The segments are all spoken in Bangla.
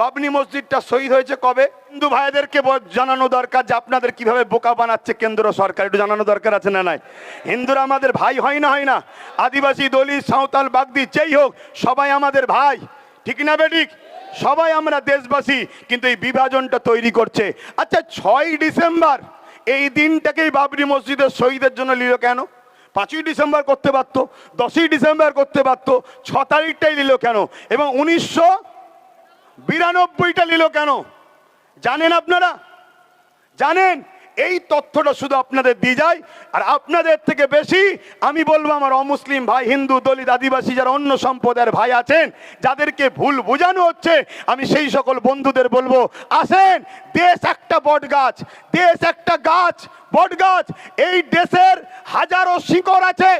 বাবনি মসজিদটা শহীদ হয়েছে কবে? হিন্দু ভাইদেরকে জানানো দরকার যে আপনাদের কীভাবে বোকা বানাচ্ছে কেন্দ্র সরকার। একটু জানানো দরকার আছে না নাই? হিন্দুরা আমাদের ভাই হয় না হয় না? আদিবাসী দলিত, সাঁওতাল, বাগদি, যেই হোক, সবাই আমাদের ভাই। ঠিক না বেঠিক সবাই আমরা দেশবাসী, কিন্তু এই বিভাজনটা তৈরি করছে। আচ্ছা ছয় ডিসেম্বর, এই দিনটাকেই বাবরি মসজিদের শহীদের জন্য নিল কেন? পাঁচই ডিসেম্বর করতে পারতো, দশই ডিসেম্বর করতে পারতো, ছ তারিখটাই নিল কেন? এবং উনিশশো বিরানব্বইটা নিল কেন? জানেন আপনারা? জানেন, এই তথ্যটা শুধু আপনাদের দিয়ে যায়, আর আপনাদের থেকে বেশি আমি বলব আমার অমুসলিম ভাই, হিন্দু দলিত আদিবাসী যারা অন্য সম্প্রদায়ের ভাই আছেন, যাদেরকে ভুল বোঝানো হচ্ছে, আমি সেই সকল বন্ধুদের বলব, আসেন, দেশ একটা বট গাছ দেশ একটা গাছ বট গাছ এই দেশের হাজারো শিকড় আছে।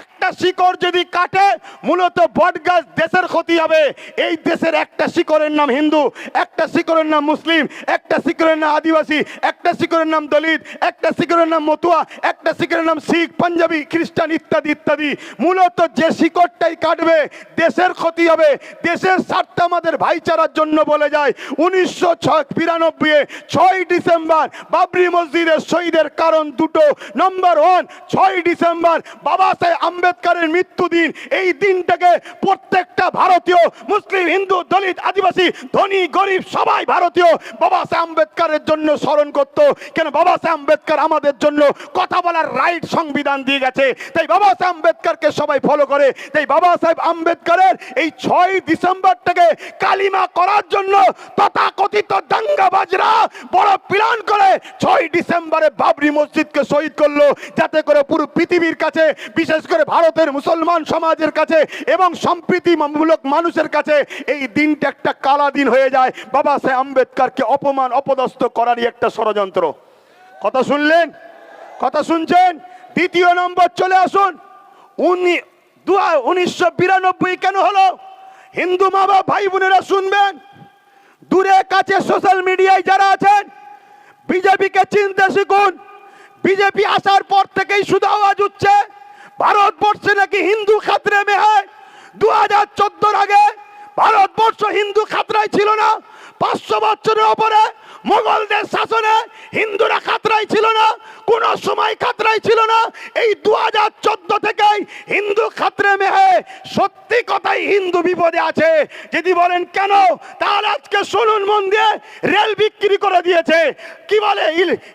একটা শিকড় যদি কাটে, মূলত বট গাছ দেশের ক্ষতি হবে। এই দেশের একটা শিকড়ের নাম হিন্দু, একটা শিকড়ের নাম মুসলিম, একটা শিকড়ের নাম আদিবাসী, একটা শিকড়ের নাম দলিত, একটা শিকড়ের নাম মতুয়া, একটা শিকড়ের নাম শিখ, পাঞ্জাবি, খ্রিস্টান ইত্যাদি ইত্যাদি। মূলত যে শিকড়টাই কাটবে, দেশের ক্ষতি হবে। দেশের স্বার্থ আমাদের ভাইচারার জন্য বলে যায়। উনিশশো ছয় বিরানব্বই ছয় ডিসেম্বর বাবরি মসজিদের শহীদের কারণ দুটো নম্বর ওয়ান ছয় ডিসেম্বর বাবা সাহেব আম্বেদকরের মৃত্যুদিন এই দিনটাকে প্রত্যেকটা ভারতীয় মুসলিম, হিন্দু, দলিত, আদিবাসী, ধনী, গরিব, সবাই ভারতীয়। বাবা সাহেব আম্বেদকরের জন্য স্মরণ করত। কেন বাবা সাহেব আম্বেদকর আমাদের জন্য কথা বলার রাইট সংবিধান দিয়ে গেছে। তাই বাবা সাহেব আম্বেদকরকে সবাই ফলো করে। তাই বাবা সাহেব আম্বেদকরের এই ছয় ডিসেম্বরটাকে কালিমা করার জন্য তথাকথিত দাঙ্গাবাজরা বড় প্ল্যান করে ছয় ডিসেম্বরে বাবরি মসজিদকে শহীদ করল। যাতে করে পুরো পৃথিবীর কাছে, বিশেষ করে ভারতের মুসলমান সমাজের কাছে এবং সম্প্রীতিমূলক মানুষের কাছে এই দিনটা একটা কালা দিন হয়ে যায়। বাবা সাহেব আম্বেদকরকে অপমান, অপদস্থ করারই একটা ষড়যন্ত্র। কথা শুনলেন? কথা শুনছেন? দ্বিতীয় নম্বর, চলে আসুন। উনি দু উনিশশো বিরানব্বই কেন হলো? হিন্দু মা বাবা ভাই বোনেরা শুনবেন? দূরে কাছে সোশ্যাল মিডিয়ায় যারা আছেন, বিজেপিকে চিনতে শিখুন। বিজেপি আসার পর থেকেই শুধু আওয়াজ উঠছে। ভারতবর্ষে নাকি হিন্দু খাতরে মে হয় দু হাজার চোদ্দোর আগে ভারতবর্ষ হিন্দু খাতরায় ছিল না, পাঁচশো বছরের ওপরে মোগলদের শাসনে হিন্দুরা খাতরাই ছিল না, কোন সময় খাতরাই ছিল না। এই দু হাজার চোদ্দ থেকেই হিন্দু খাতরে সত্যি কথাই হিন্দু বিপদে আছে। যদি বলেন, কেন? তাহলে আজকে শুনুন মন দিয়ে রেল বিক্রি করে দিয়েছে। কি বলে?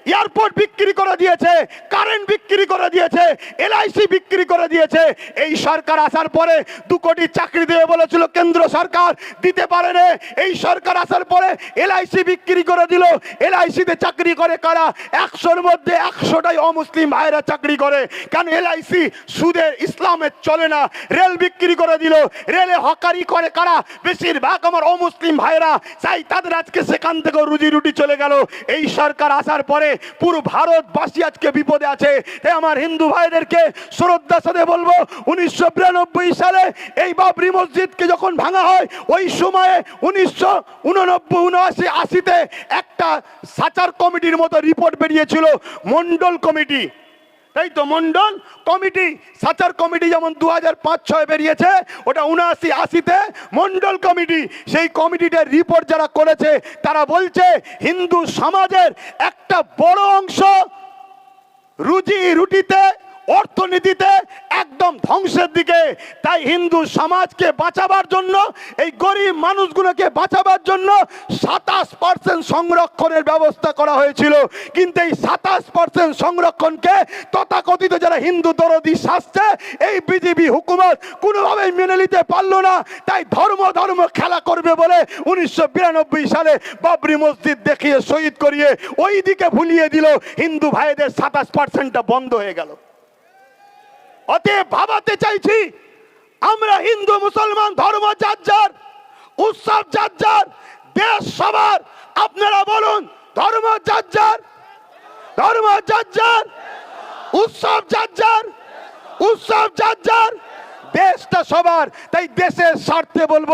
এয়ারপোর্ট বিক্রি করে দিয়েছে, কারেন্ট বিক্রি করে দিয়েছে, এলআইসি বিক্রি করে দিয়েছে। এই সরকার আসার পরে দু কোটি চাকরি দেবে বলেছিল কেন্দ্র সরকার, দিতে পারে না। এই সরকার আসার পরে এলআইসি বিক্রি করে দিল। এলআইসিতে চাকরি করে কারা? একশোর মধ্যে একশোটাই অমুসলিম ভাইরা চাকরি করে। কেন এলআইসি সুদের ইসলামের চলে না। রেল বিক্রি করে দিল। রেলে হকারি করে কারা? বেশিরভাগ আমার অমুসলিম ভাইরা চাই তাদের আজকে সেখান থেকে রুজি রুটি চলে গেল। এই সরকার আসার পরে পুরো ভারতবাসী আজকে বিপদে আছে। তাই আমার হিন্দু ভাইদেরকে শ্রদ্ধা সাথে বলব, উনিশশো বিরানব্বই সালে এই বাবরি মসজিদকে যখন ভাঙা হয়, ওই সময়ে উনিশশো উননব্বই, উনআশি, আশিতে একটা সাচার কমিটির মতো রিপোর্ট বেরিয়েছিল মন্ডল কমিটি। তাই তো মন্ডল কমিটি, সাচার কমিটি যেমন দু হাজার পাঁচ ছয় বেরিয়েছে, ওটা উনআশি, আশিতে মন্ডল কমিটি, সেই কমিটিটার রিপোর্ট যারা করেছে, তারা বলছে হিন্দু সমাজের একটা বড় অংশ রুজি রুটিতে অর্থনীতিতে একদম ধ্বংসের দিকে। তাই হিন্দু সমাজকে বাঁচাবার জন্য, এই গরিব মানুষগুলোকে বাঁচাবার জন্য সাতাশ পার্সেন্ট সংরক্ষণের ব্যবস্থা করা হয়েছিল। কিন্তু এই সাতাশ পার্সেন্ট সংরক্ষণকে তথাকথিত যারা হিন্দু দরদি শাসছে, এই বিজেপি হুকুমত কোনোভাবেই মেনে নিতে পারল না। তাই ধর্ম ধর্ম খেলা করবে বলে উনিশশো বিরানব্বই সালে বাবরি মসজিদ দেখিয়ে শহীদ করিয়ে ওই দিকে ভুলিয়ে দিল। হিন্দু ভাইদের সাতাশ পার্সেন্টটা বন্ধ হয়ে গেল। অতএব ভাবাতে চাইছি, আমরা হিন্দু, মুসলমান, ধর্ম, যার উৎসব যার দেশ সবার, আপনারা বলুন, ধর্ম যার ধর্ম যার উৎসব যার উৎসব যার যার দেশটা সবার। তাই দেশের স্বার্থে বলব,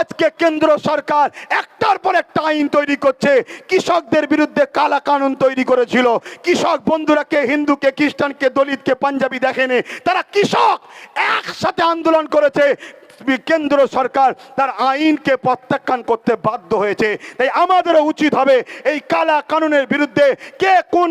আজকে কেন্দ্র সরকার একটার পর একটা আইন তৈরি করছে। কৃষকদের বিরুদ্ধে কালা কানুন তৈরি করেছিল। কৃষক বন্ধুরা কে হিন্দুকে খ্রিস্টানকে দলিতকে পাঞ্জাবি দেখেনি, তারা কৃষক একসাথে আন্দোলন করেছে। কেন্দ্র সরকার তার আইনকে প্রত্যাখ্যান করতে বাধ্য হয়েছে। তাই আমাদেরও উচিত হবে এই কালা কানুনের বিরুদ্ধে কে কোন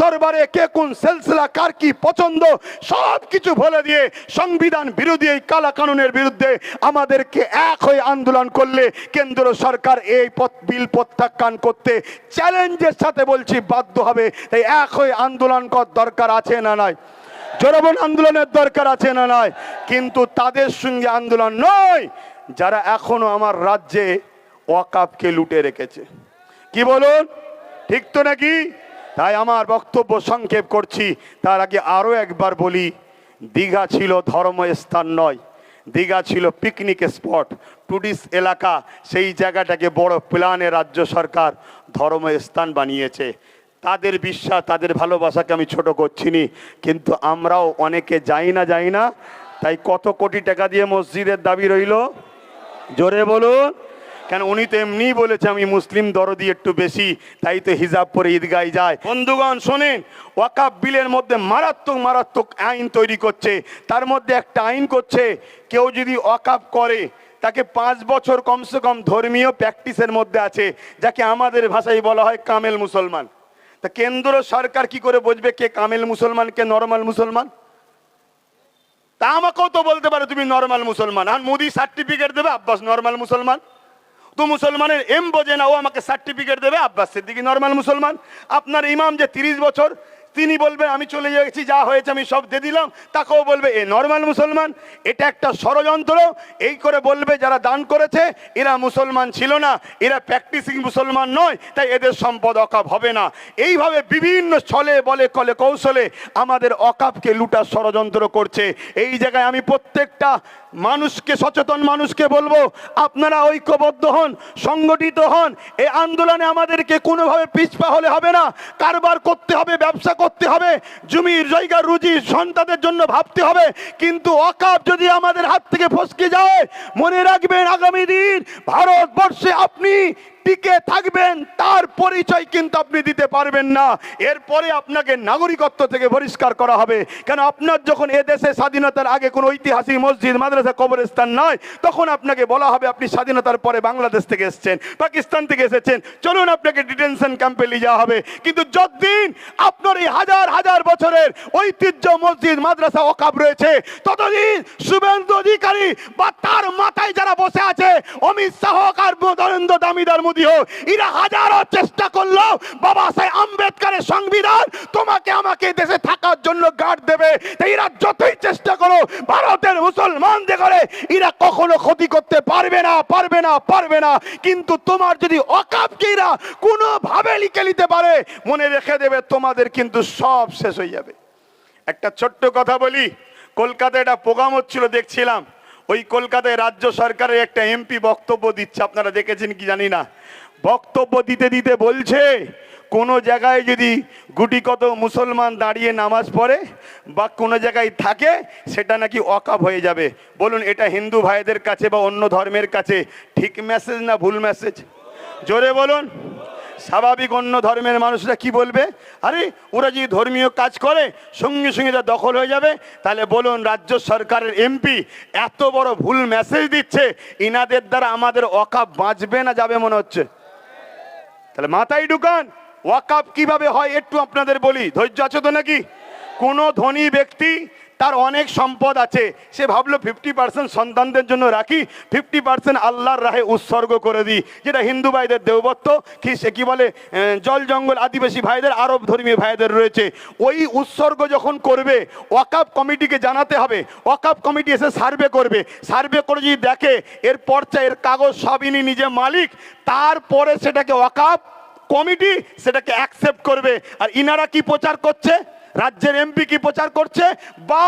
দরবারে কে কোন সেলসিলা, কার কি পছন্দ সব কিছু বলে দিয়ে সংবিধান বিরোধী এই কালা কানুনের বিরুদ্ধে আমাদেরকে এক হয়ে আন্দোলন করলে কেন্দ্র সরকার এই পথ, বিল প্রত্যাখ্যান করতে চ্যালেঞ্জের সাথে বলছি বাধ্য হবে। তাই এক হয়ে আন্দোলন কর দরকার আছে না নয় জনগণ আন্দোলনের দরকার আছে না নয় কিন্তু তাদের সঙ্গে আন্দোলন নয়, যারা এখনও আমার রাজ্যে ওয়াকাপকে লুটে রেখেছে। কি বলুন? ঠিক তো নাকি? তাই আমার বক্তব্য সংক্ষেপ করছি। তার আগে আরও একবার বলি, দীঘা ছিল ধর্মস্থান নয়। দীঘা ছিল পিকনিক স্পট টুরিস্ট এলাকা। সেই জায়গাটাকে বড় প্ল্যানে রাজ্য সরকার ধর্মস্থান বানিয়েছে। তাদের বিশ্বাস, তাদের ভালোবাসাকে আমি ছোট করছি নি কিন্তু আমরাও অনেকে যাই না যাই না, তাই কত কোটি টাকা দিয়ে মসজিদের দাবি রইল? জোরে বলুন। কেন উনি তো এমনিই বলেছে, আমি মুসলিম দরদি একটু বেশি, তাই তো হিজাব পরে ঈদগায় যায়। বন্ধুগণ, শোনেন ওয়াকাব বিলের মধ্যে মারাত্মক মারাত্মক আইন তৈরি করছে। তার মধ্যে একটা আইন করছে, কেউ যদি ওয়াকাব করে, তাকে পাঁচ বছর কমসে কম ধর্মীয় প্র্যাকটিসের মধ্যে আছে, যাকে আমাদের ভাষায় বলা হয় কামেল মুসলমান। তা কেন্দ্র সরকার কি করে বুঝবে কে কামেল মুসলমান, কে নর্মাল মুসলমান? তা আমাকেও তো বলতে পারে, তুমি নর্মাল মুসলমান। আর মোদি সার্টিফিকেট দেবে, আব্বাস, নর্মাল মুসলমান? তো মুসলমানের এম বোঝে না, ও আমাকে সার্টিফিকেট দেবে। আব্বাস সিদ্দিকি নর্মাল মুসলমান। আপনার ইমাম যে তিরিশ বছর, তিনি বলবেন, আমি চলে গেছি, যা হয়েছে আমি সব দিয়ে দিলাম। তাকেও বলবে, এ নর্মাল মুসলমান, এটা একটা ষড়যন্ত্র। এই করে বলবে, যারা দান করেছে, এরা মুসলমান ছিল না, এরা প্র্যাকটিসিং মুসলমান নয়, তাই এদের সম্পদ অকাপ হবে না। এইভাবে বিভিন্ন ছলে বলে, কলে কৌশলে আমাদের অকাপকে লুটার ষড়যন্ত্র করছে। এই জায়গায় আমি প্রত্যেকটা মানুষকে, সচেতন মানুষকে বলব, আপনারা ঐক্যবদ্ধ হন, সংগঠিত হন। এই আন্দোলনে আমাদেরকে কোনোভাবে পিছপা হলে হবে না, কারবার করতে হবে, ব্যবসা করতে হবে, জমির জায়গা, রুজি সন্তানের জন্য ভাবতে হবে। কিন্তু অকাপ যদি আমাদের হাত থেকে ফসকে যায়, মনে রাখবেন আগামী দিন ভারতবর্ষে আপনি টিকে থাকবেন, তার পরিচয় কিন্তু আপনি দিতে পারবেন না। এরপরে আপনাকে নাগরিকত্ব থেকে বহিষ্কার করা হবে। কেন আপনার যখন এ দেশে স্বাধীনতার আগে কোনো ঐতিহাসিক মসজিদ, মাদ্রাসা, কবরস্থান নয় তখন আপনাকে বলা হবে আপনি স্বাধীনতার পরে বাংলাদেশ থেকে এসেছেন, পাকিস্তান থেকে এসেছেন। চলুন আপনাকে ডিটেনশন ক্যাম্পে নিয়ে যাওয়া হবে। কিন্তু যতদিন আপনার এই হাজার হাজার বছরের ঐতিহ্য মসজিদ, মাদ্রাসা অকাব রয়েছে, ততদিন শুভেন্দু অধিকারী বা তার মাথায় যারা বসে আছে, অমিত শাহ আর নরেন্দ্র দামিদার মোদী হোক এরা হাজারো চেষ্টা করল বাবা সাহেব আম্বেদকারের সংবিধান তোমাকে আমাকে দেশে থাকার জন্য গার্ড দেবে। তাই এরা যতই চেষ্টা করো, ভারতের মুসলমান যে করে, এরা কখনো ক্ষতি করতে পারবে না পারবে না পারবে না। কিন্তু তোমার যদি অকাপকে এরা কোনোভাবে লিখে নিতে পারে, মনে রেখে দেবে তোমাদের কিন্তু সব শেষ হয়ে যাবে। একটা ছোট্ট কথা বলি, কলকাতায় একটা প্রোগ্রাম হচ্ছিল, দেখছিলাম। ওই কলকাতায় রাজ্য সরকারের একটা এমপি বক্তব্য দিচ্ছে, আপনারা দেখেছেন কি জানি না? বক্তব্য দিতে দিতে বলছে, কোনো জায়গায় যদি গুটি কত মুসলমান দাঁড়িয়ে নামাজ পড়ে বা কোনো জায়গায় থাকে, সেটা নাকি অকাপ হয়ে যাবে। বলুন, এটা হিন্দু ভাইদের কাছে বা অন্য ধর্মের কাছে ঠিক মেসেজ না ভুল মেসেজ জোরে বলুন। স্বাভাবিক অন্য ধর্মের মানুষরা কি বলবে? আরে, ওরা যদি ধর্মীয় কাজ করে, সঙ্গে সঙ্গে যা দখল হয়ে যাবে, তাহলে বলুন রাজ্য সরকারের এমপি এত বড় ভুল মেসেজ দিচ্ছে, ইনাদের দ্বারা আমাদের অকাপ বাঁচবে না যাবে মনে হচ্ছে। তাহলে মাথায় ঢুকান ওয়াকাপ কীভাবে হয় একটু আপনাদের বলি, ধৈর্য আছে তো নাকি? কোনো ধনী ব্যক্তি তার অনেক সম্পদ আছে। সে ভাবলো ফিফটি পার্সেন্ট সন্তানদের জন্য রাখি ফিফটি পার্সেন্ট আল্লাহর রাহে উৎসর্গ করে দিই। যেটা হিন্দু ভাইদের দেবত্ব কি সে কি বলে জল জঙ্গল আদিবাসী ভাইদের, আরব ধর্মীয় ভাইদের রয়েছে। ওই উৎসর্গ যখন করবে ওয়াকাপ কমিটিকে জানাতে হবে। ওয়াকাপ কমিটি এসে সার্ভে করবে। সার্ভে করে যদি দেখে, এর পর্চা, এর কাগজ সব ইনি নিজে মালিক, তারপরে সেটাকে ওয়াকাপ কমিটি সেটাকে অ্যাকসেপ্ট করবে। আর ইনারা কি প্রচার করছে? রাজ্যের এমপি কি প্রচার করছে? বা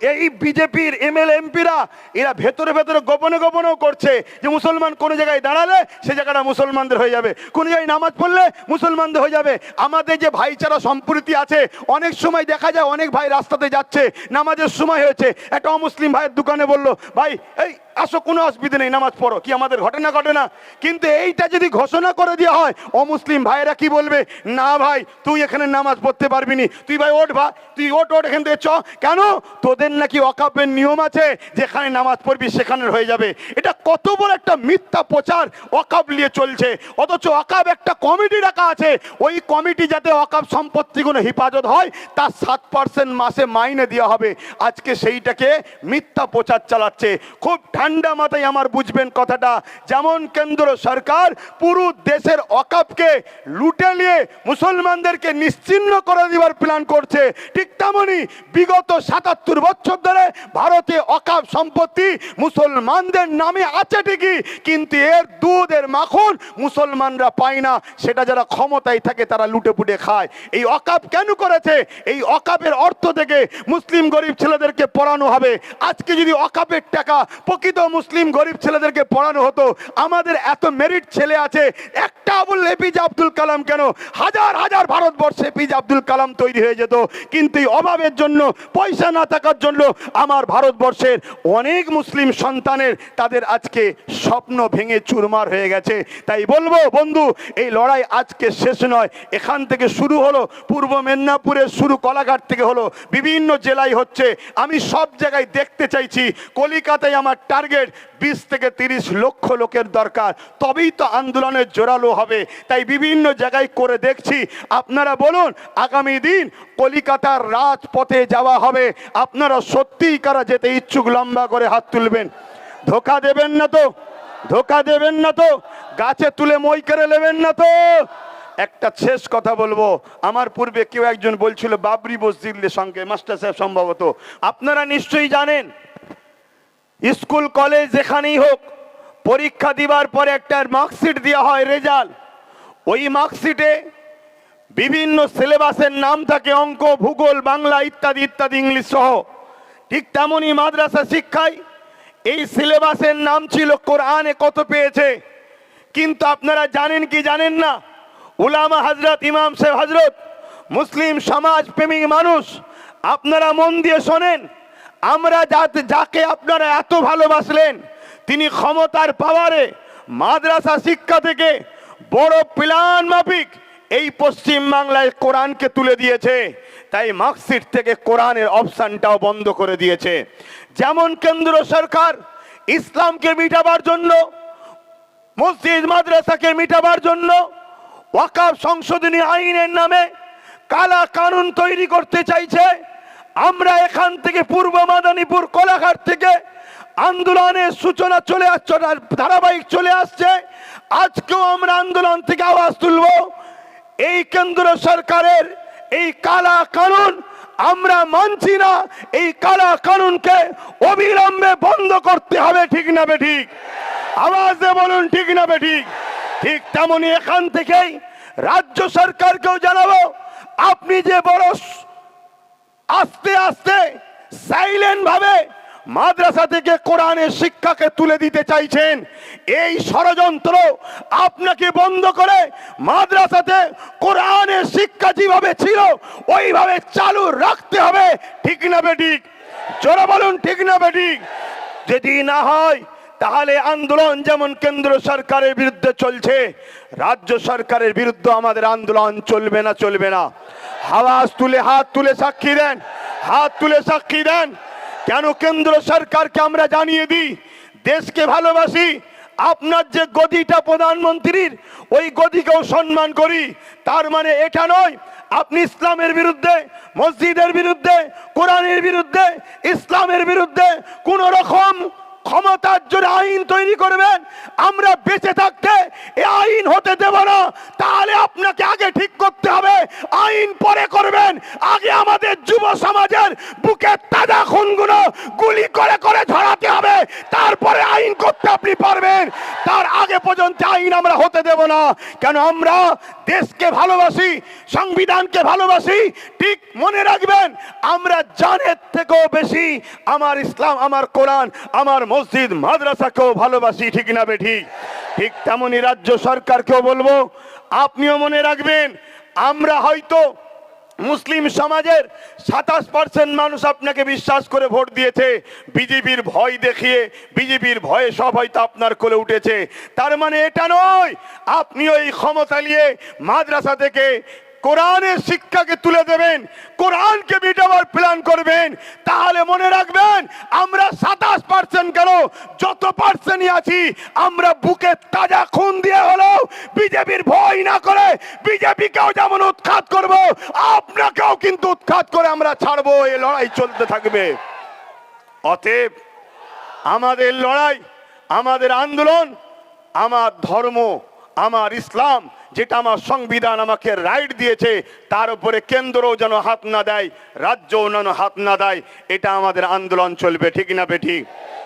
এই বিজেপির এমএলএ, এমপিরা, এরা ভেতরে ভেতরে গোপনে গোপনেও করছে যে মুসলমান কোনো জায়গায় দাঁড়ালে সে জায়গাটা মুসলমানদের হয়ে যাবে। কোনো জায়গায় নামাজ পড়লে মুসলমানদের হয়ে যাবে। আমাদের যে ভাইচারা সম্প্রীতি আছে, অনেক সময় দেখা যায় অনেক ভাই রাস্তাতে যাচ্ছে। নামাজের সময় হয়েছে। একটা অমুসলিম ভাইয়ের দোকানে বলল, ভাই, এই, আসো, কোনো অসুবিধা নেই, নামাজ পড়ো। কি আমাদের ঘটনা ঘটে না? কিন্তু এইটা যদি ঘোষণা করে দেওয়া হয়, অমুসলিম ভাইয়েরা কি বলবে? না ভাই, তুই এখানে নামাজ পড়তে পারবি তুই ভাই ওঠ ভা তুই ওঠ ওঠ, এখান থেকে চ। কেন? তোদের তাদের নাকি অকাপের নিয়ম আছে, যেখানে নামাজ পড়বি সেখানে হয়ে যাবে। এটা কত বড় একটা মিথ্যা প্রচার অকাপ নিয়ে চলছে। অথচ অকাপ একটা কমিটি রাখা আছে। ওই কমিটি যাতে অকাপ সম্পত্তিগুলো হেফাজত হয়, তার সাত পার্সেন্ট মাসে মাইনে দেওয়া হবে। আজকে সেইটাকে মিথ্যা প্রচার চালাচ্ছে। খুব ঠান্ডা মাথায় আমার বুঝবেন কথাটা। যেমন কেন্দ্র সরকার পুরো দেশের অকাবকে লুটে নিয়ে মুসলমানদেরকে নিশ্চিহ্ন করে দেওয়ার প্ল্যান করছে, ঠিক তেমনই বিগত সাতাত্তর বছর ধরে ভারতে অকাপ সম্পত্তি মুসলমানদের নামে আছে ঠিকই, কিন্তু এর দুধ এর মাখন মুসলমানরা পায় না। সেটা যারা ক্ষমতায় থাকে তারা লুটে পুটে খায়। এই অকাপ কেন করেছে? এই অকাপের অর্থ থেকে মুসলিম গরিব ছেলেদেরকে পড়ানো হবে। আজকে যদি অকাপের টাকা প্রকৃত মুসলিম গরিব ছেলেদেরকে পড়ানো হতো, আমাদের এত মেরিট ছেলে আছে, একটা আবুল এপিজে আব্দুল কালাম কেন? হাজার হাজার ভারতবর্ষে এপিজে আব্দুল কালাম তৈরি হয়ে যেত। কিন্তু এই অভাবের জন্য পয়সা না থাকার জন্য আমার ভারতবর্ষের অনেক মুসলিম সন্তানের তাদের আজকে স্বপ্ন ভেঙে চুরমার হয়ে গেছে। তাই বলব, বন্ধু, এই লড়াই আজকে শেষ নয়। এখান থেকে শুরু হলো, পূর্ব মেদিনীপুরের শুরু কলাঘাট থেকে হলো। বিভিন্ন জেলায় হচ্ছে। আমি সব জায়গায় দেখতে চাইছি, কলিকাতায় আমার টার্গেট বিশ থেকে তিরিশ লক্ষ লোকের দরকার। তবেই তো আন্দোলনের জোরালো হবে। তাই বিভিন্ন জায়গায় করে দেখছি। আপনারা বলুন, আগামী দিন কলিকাতার রাজপথে যাওয়া হবে। আপনারা সত্যিই কারা যেতে ইচ্ছুক, লম্বা করে হাত তুলবেন। ধোকা দেবেন না তো, ধোকা দেবেন না তো, গাছে তুলে মই করে নেবেন না তো। একটা শেষ কথা বলব, আমার পূর্বে কেউ একজন বলছিল, বাবরি মসজিদের সঙ্গে মাস্টার সাহেব সম্ভবত। আপনারা নিশ্চয়ই জানেন, স্কুল, কলেজ যেখানেই হোক, পরীক্ষা দিবার পরে একটা মার্কশিট দেওয়া হয় রেজাল্ট। ওই মার্কশিটে বিভিন্ন সিলেবাসের নাম থাকে, অঙ্ক, ভূগোল, বাংলা ইত্যাদি ইত্যাদি, ইংলিশ সহ। ঠিক তেমনই মাদ্রাসা শিক্ষায় এই সিলেবাসের নাম ছিল কোরআনে কত পেয়েছে। কিন্তু আপনারা জানেন কি জানেন না? উলামা হজরত ইমাম সাহেব হজরত মুসলিম সমাজ প্রেমিক মানুষ, আপনারা মন দিয়ে শোনেন, আমরা যাতে, যাকে আপনারা এত ভালোবাসলেন, তিনি ক্ষমতার পাওয়ারে মাদ্রাসা শিক্ষা থেকে বড় প্লান মাফিক এই পশ্চিম বাংলায় কোরআনকে তুলে দিয়েছে। তাই মার্কশিট থেকে কোরআনের অপশানটাও বন্ধ করে দিয়েছে। যেমন কেন্দ্র সরকার ইসলামকে মিটাবার জন্য, মসজিদ, মাদ্রাসাকে মিটাবার জন্য ওয়াকাব সংশোধনী আইনের নামে কালা কানুন তৈরি করতে চাইছে। আমরা এখান থেকে পূর্ব মাদানীপুর কোলাঘাট থেকে আন্দোলনের সূচনা চলে আসছে ধারাবাহিক চলে আসছে। আজকেও আমরা আন্দোলন থেকে আওয়াজ তুলব। এই কেন্দ্র সরকারের এই কালা কানুন আমরা মানছি না, এই কালা কানুনকে অবিলম্বে বন্ধ করতে হবে, ঠিক না বেঠিক আওয়াজে বলুন, ঠিক না বেঠিক ঠিক? তেমনি এখান থেকেই রাজ্য সরকারকেও জানাব, আপনি যে বড় আস্তে আস্তে সাইলেন্ট ভাবে মাদ্রাসা থেকে কোরআনের শিক্ষাকে তুলে দিতে চাইছেন, এই ষড়যন্ত্র আপনাকে বন্ধ করে মাদ্রাসাতে কোরআনের শিক্ষা যেভাবে ছিল, ওইভাবে চালু রাখতে হবে। ঠিক না বেঠিক জোরে বলুন, ঠিক না বেঠিক যদি না হয়, তাহলে আন্দোলন যেমন কেন্দ্র সরকারের বিরুদ্ধে চলছে, রাজ্য সরকারের বিরুদ্ধে আমাদের আন্দোলন চলবে না চলবে না। হাওয়াজ তুলে, হাত তুলে সাক্ষী দেন, হাত তুলে সাক্ষী দেন। কেন কেন্দ্র সরকারকে আমরা জানিয়ে দিই? দেশকে ভালোবাসি, আপনার যে গদিটা প্রধানমন্ত্রীর, ওই গদিকেও সম্মান করি। তার মানে এটা নয়, আপনি ইসলামের বিরুদ্ধে, মসজিদের বিরুদ্ধে, কোরআনের বিরুদ্ধে, ইসলামের বিরুদ্ধে কোন রকম ক্ষমতার জোরে আইন তৈরি করবেন, আমরা বেঁচে থাকতে এ আইন হতে দেব না। তাহলে আপনাকে আগে ঠিক করতে হবে, আইন পরে করবেন। আগে আমাদের যুব সমাজের বুকে তাজা খুনগুলো গুলি করে করে ঝরাতে হবে। তারপরে আইন করতে আপনি পারবেন। তার আগে পর্যন্ত আইন আমরা হতে দেব না। কেন আমরা দেশকে ভালোবাসি, সংবিধানকে ভালোবাসি, ঠিক মনে রাখবেন, আমরা জানের থেকেও বেশি আমার ইসলাম, আমার কোরআন, আমার মসজিদ মাদ্রাসাকেও ভালোবাসি, ঠিক না বেঠিক ঠিক তেমনই রাজ্য সরকারকেও বলব, আপনিও মনে রাখবেন, আমরা হয়তো মুসলিম সমাজের সাতাশ পার্সেন্ট মানুষ আপনাকে বিশ্বাস করে ভোট দিয়েছে, বিজেপির ভয় দেখিয়ে, বিজেপির ভয়ে সব হয়তো আপনার কোলে উঠেছে। তার মানে এটা নয়, আপনিও ওই ক্ষমতা নিয়ে মাদ্রাসা থেকে কোরআনের শিক্ষাকে তুলে দেবেন, কোরআনকে মিটাবার প্ল্যান করবেন, তাহলে মনে রাখবেন আমরা সাতাশ পার্সেন্ট কেন, যত পার্সেন্টই আছি, আমরা বুকে তাজা খুন দিয়ে হলেও বিজেপির ভয় না করে, বিজেপিকেও যেমন উৎখাত করব, আপনাকেও কিন্তু উৎখাত করে আমরা ছাড়বো এই লড়াই চলতে থাকবে। অতএব আমাদের লড়াই, আমাদের আন্দোলন, আমার ধর্ম, আমার ইসলাম যেটা আমার সংবিধান আমাকে রাইট দিয়েছে, তার উপরে কেন্দ্রও যেন হাত না দেয়, রাজ্যও যেন হাত না দেয়, এটা আমাদের আন্দোলন চলবে, ঠিক না বে ঠিক